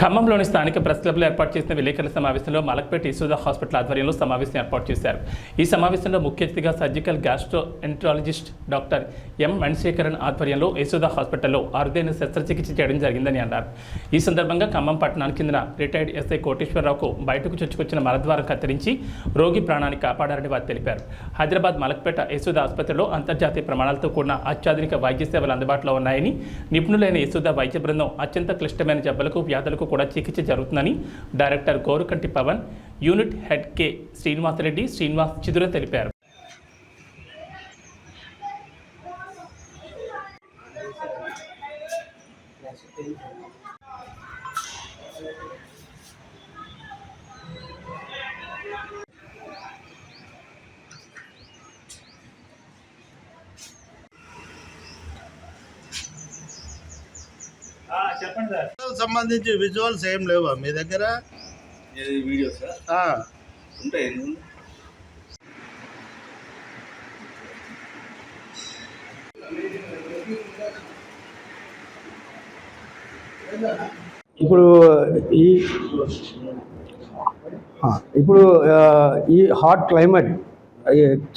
ఖమ్మంలోని స్థానిక ప్రెస్ క్లబ్లో ఏర్పాటు చేసిన విలేకరుల సమావేశంలో మలక్పేట యశోద హాస్పిటల్ ఆధ్వర్యంలో సమావేశం ఏర్పాటు చేశారు. ఈ సమావేశంలో ముఖ్య అతిథిగా surgical gastro enterologist doctor M Manisekaran ఆధ్వర్యంలో యశోద హాస్పిటల్లో అరుదైన శస్త్రచికిత్స చేయడం జరిగిందని అన్నారు. ఈ సందర్భంగా ఖమ్మం పట్టణానికి చెందిన రిటైర్డ్ ఎస్ఐ కోటేశ్వరరావుకు బయటకు చొచ్చుకొచ్చిన మలద్వారం కత్తిరించి రోగి ప్రాణాన్ని కాపాడారని వారు తెలిపారు. హైదరాబాద్ మలక్పేట యశోద ఆసుపత్రిలో అంతర్జాతీయ ప్రమాణాలతో కూడిన అత్యాధునిక వైద్య సేవలు అందుబాటులో ఉన్నాయని నిపుణులైన యశోద వైద్య బృందం అత్యంత క్లిష్టమైన జబ్బలకు వ్యాధులకు కూడా చికిత్స జరుగుతుందని director Gorukanti Pavan unit head K Srinivasareddy Srinivas Chidura తెలిపారు. చెప్పండి సార్. సంబంధించి విజువల్స్ ఏం లేవా మీ దగ్గర? వీడియోస్ ఉంటాయి? ఇప్పుడు ఈ ఆ, ఇప్పుడు ఈ హాట్ క్లైమేట్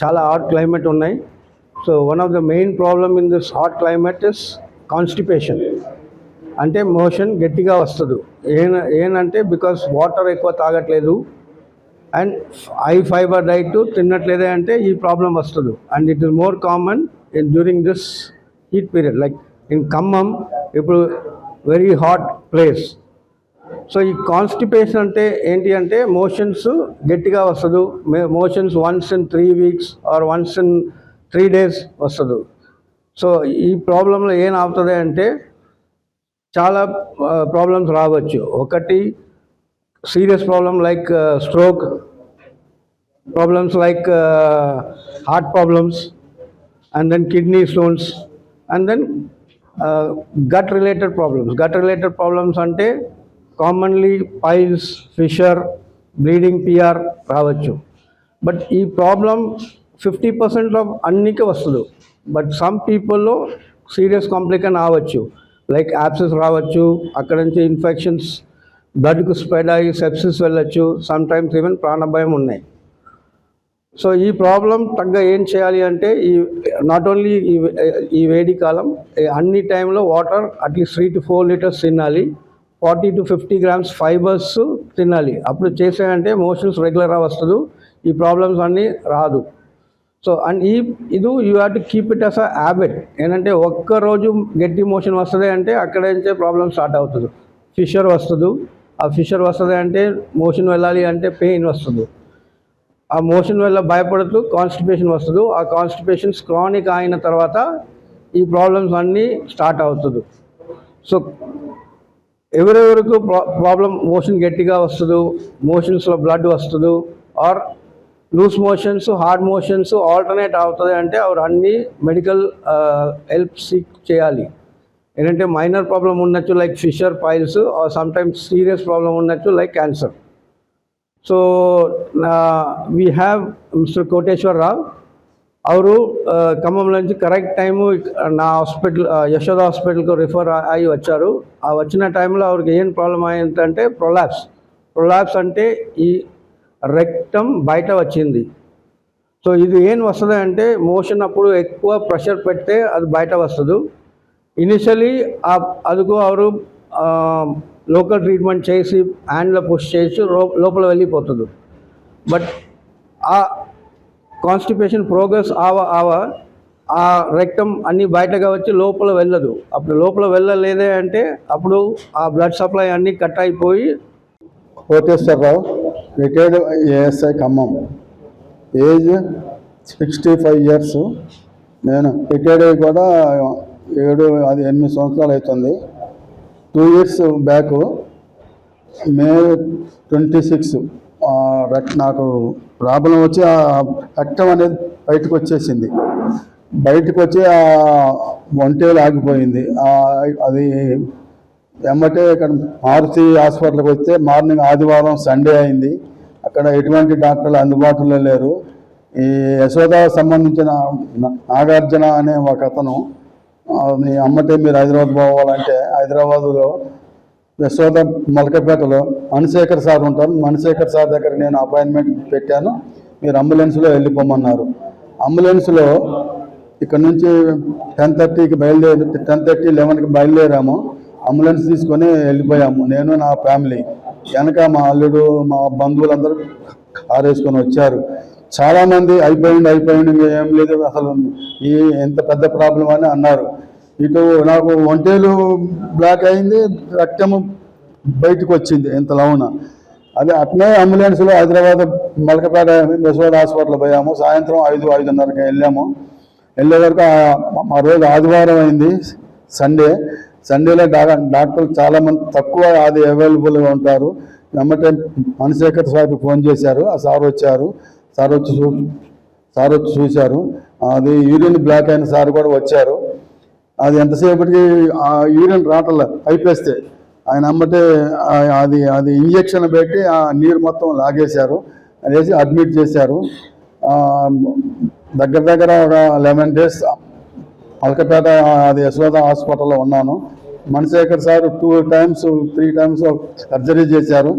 చాలా హాట్ క్లైమేట్ ఉన్నాయి. So one of the main problem in this hot climate is constipation అంటే మోషన్ గట్టిగా వస్తుంది. ఏన ఏంటంటే బికాస్ వాటర్ ఎక్కువ తాగట్లేదు. అండ్ హై ఫైబర్ డైట్ తినట్లేదే అంటే ఈ ప్రాబ్లం వస్తుంది. And it is more common in during this heat period. Like in Khammam ఇప్పుడు వెరీ హాట్ ప్లేస్. సో ఈ కాన్స్టిపేషన్ అంటే ఏంటి అంటే మోషన్స్ గట్టిగా వస్తుంది. Motions once in three weeks or once in three days వస్తుంది. సో ఈ ప్రాబ్లంలో ఏం అవుతుంది అంటే చాలా ప్రాబ్లమ్స్ రావచ్చు. ఒకటి serious problem like stroke problems like heart problems and then kidney stones and then gut related problems gut related problems అంటే commonly piles fissure bleeding PR రావచ్చు. బట్ ఈ ప్రాబ్లం ఫిఫ్టీ పర్సెంట్ ఆఫ్ అన్నికి వస్తుంది. But some పీపుల్లో serious complication రావచ్చు. Like abscess రావచ్చు అక్కడ నుంచి ఇన్ఫెక్షన్స్ బ్లడ్కు స్ప్రెడ్ అయ్యి సెప్సిస్ వెళ్ళచ్చు సమ్ టైమ్స్ ఈవెన్ ప్రాణభయం ఉన్నాయి. సో ఈ ప్రాబ్లం తగ్గ ఏం చేయాలి అంటే ఈ నాట్ ఓన్లీ ఈ ఈ వేడి కాలం అన్ని టైంలో water at least three to four litres తినాలి forty to fifty grams fibres తినాలి. అప్పుడు చేసేయంటే మోషన్స్ రెగ్యులర్గా వస్తుంది ఈ ప్రాబ్లమ్స్ అన్నీ రాదు. సో అండ్ ఈ ఇది you have to keep it as a habit ఏంటంటే ఒక్క రోజు గట్టి మోషన్ వస్తుంది అంటే అక్కడ నుంచే ప్రాబ్లమ్ స్టార్ట్ అవుతుంది. ఫిషర్ వస్తుంది. ఆ ఫిషర్ వస్తుంది అంటే మోషన్ వెళ్ళాలి అంటే పెయిన్ వస్తుంది. ఆ మోషన్ వల్ల భయపడుతూ కాన్స్టిపేషన్ వస్తుంది. ఆ కాన్స్టిపేషన్స్ క్రానిక్ అయిన తర్వాత ఈ ప్రాబ్లమ్స్ అన్నీ స్టార్ట్ అవుతుంది. సో ఎవరెవరికి ప్రాబ్లం మోషన్ గట్టిగా వస్తుంది మోషన్స్లో బ్లడ్ వస్తుంది or loose motions hard motions alternate అవుతుంది అంటే అవి అన్ని మెడికల్ హెల్ప్ సీక్ చేయాలి ఏంటంటే మైనర్ ప్రాబ్లం ఉండొచ్చు like fissure piles or sometimes serious problem ఉండొచ్చు like cancer so we have mister Koteshwar Rao ಅವರು ఖమ్మం నుంచి కరెక్ట్ టైము నా హాస్పిటల్ యశోద హాస్పిటల్కి రిఫర్ అయ్యి వచ్చారు ఆ వచ్చిన టైంలో ಅವ್ರಿಗೆ ఏం ప్రాబ్లం అయిందంటే ప్రొలాప్స్ ప్రొలాప్స్ అంటే ఈ రెక్టం బయట వచ్చింది. సో ఇది ఏం వస్తుంది అంటే మోషన్ అప్పుడు ఎక్కువ ప్రెషర్ పెడితే అది బయట వస్తుంది. ఇనిషియలీ అదుకు అవరు లోకల్ ట్రీట్మెంట్ చేసి హ్యాండ్లో పుష్ చేసి లోపల వెళ్ళిపోతుంది. బట్ ఆ కాన్స్టిపేషన్ ప్రోగ్రెస్ ఆవ ఆవ ఆ రక్తం అన్నీ బయటగా వచ్చి లోపల వెళ్ళదు. అప్పుడు లోపల వెళ్ళలేదే అంటే అప్పుడు ఆ బ్లడ్ సప్లై అన్నీ కట్ అయిపోయి Koteswararao retired ASI Khammam. Age sixty five years నేను రిటైర్డ్ అయ్యి కూడా ఏడు అది ఎనిమిది సంవత్సరాలు అవుతుంది. Two years back May twenty six నాకు ప్రాబ్లం వచ్చి ఆ రక్తం అనేది బయటకు వచ్చేసింది. బయటకు వచ్చి ఆ ఒంటేలు ఆగిపోయింది. అది ఎమ్మటే ఇక్కడ మారుతి హాస్పిటల్కి వస్తే మార్నింగ్ ఆదివారం సండే అయింది. అక్కడ ఎటువంటి డాక్టర్లు అందుబాటులో లేరు. ఈ యశోద సంబంధించిన నాగార్జున అనే ఒక అతను మీ అమ్మటే మీరు హైదరాబాద్ పోవాలంటే హైదరాబాదులో యశోద మలకపేటలో మణిశేఖర్ సార్ ఉంటారు. మణిశేఖర్ సార్ దగ్గర నేను అపాయింట్మెంట్ పెట్టాను. మీరు అంబులెన్స్లో వెళ్ళిపోమన్నారు. అంబులెన్స్లో ఇక్కడ నుంచి టెన్ థర్టీకి బయలుదేరి టెన్ థర్టీ లెవెన్కి బయలుదేరాము. అంబులెన్స్ తీసుకొని వెళ్ళిపోయాము. నేను నా ఫ్యామిలీ. వెనక మా అల్లుడు మా బంధువులందరూ కారు వేసుకొని వచ్చారు. చాలామంది అయిపోయింది అయిపోయింది ఏం లేదు అసలు. ఈ ఎంత పెద్ద ప్రాబ్లం అని అన్నారు. ఇటు నాకు ఒంటేలు బ్లాక్ అయింది రక్తము బయటకు వచ్చింది ఎంత లవున అదే అట్నే అంబులెన్స్లో హైదరాబాద్ మలకపేట యశోద హాస్పిటల్ పోయాము. సాయంత్రం ఐదు ఐదున్నరకి వెళ్ళాము. వెళ్ళే వరకు ఆ రోజు ఆదివారం అయింది సండే. సండేలో డా- డాక్టర్లు చాలామంది తక్కువ అది అవైలబుల్గా ఉంటారు. వెంబటే మణిశేఖర్ సార్కి ఫోన్ చేశారు. ఆ సార్ వచ్చారు. సార్ వచ్చి చూ సార్ వచ్చి చూశారు. అది యూరిన్ బ్లాక్ అయిన సార్ కూడా వచ్చారు. అది ఎంతసేపటికి ఆ యూరిన్ రాటల పైపేస్తే ఆయన అమ్మటే అది అది ఇంజక్షన్ పెట్టి ఆ నీరు మొత్తం లాగేశారు. అనేసి అడ్మిట్ చేశారు. దగ్గర దగ్గర ఒక లెవెన్ డేస్ అల్కపేట అది యశోద హాస్పిటల్లో ఉన్నాను. Manishekar sir two times three times surgery చేశారు.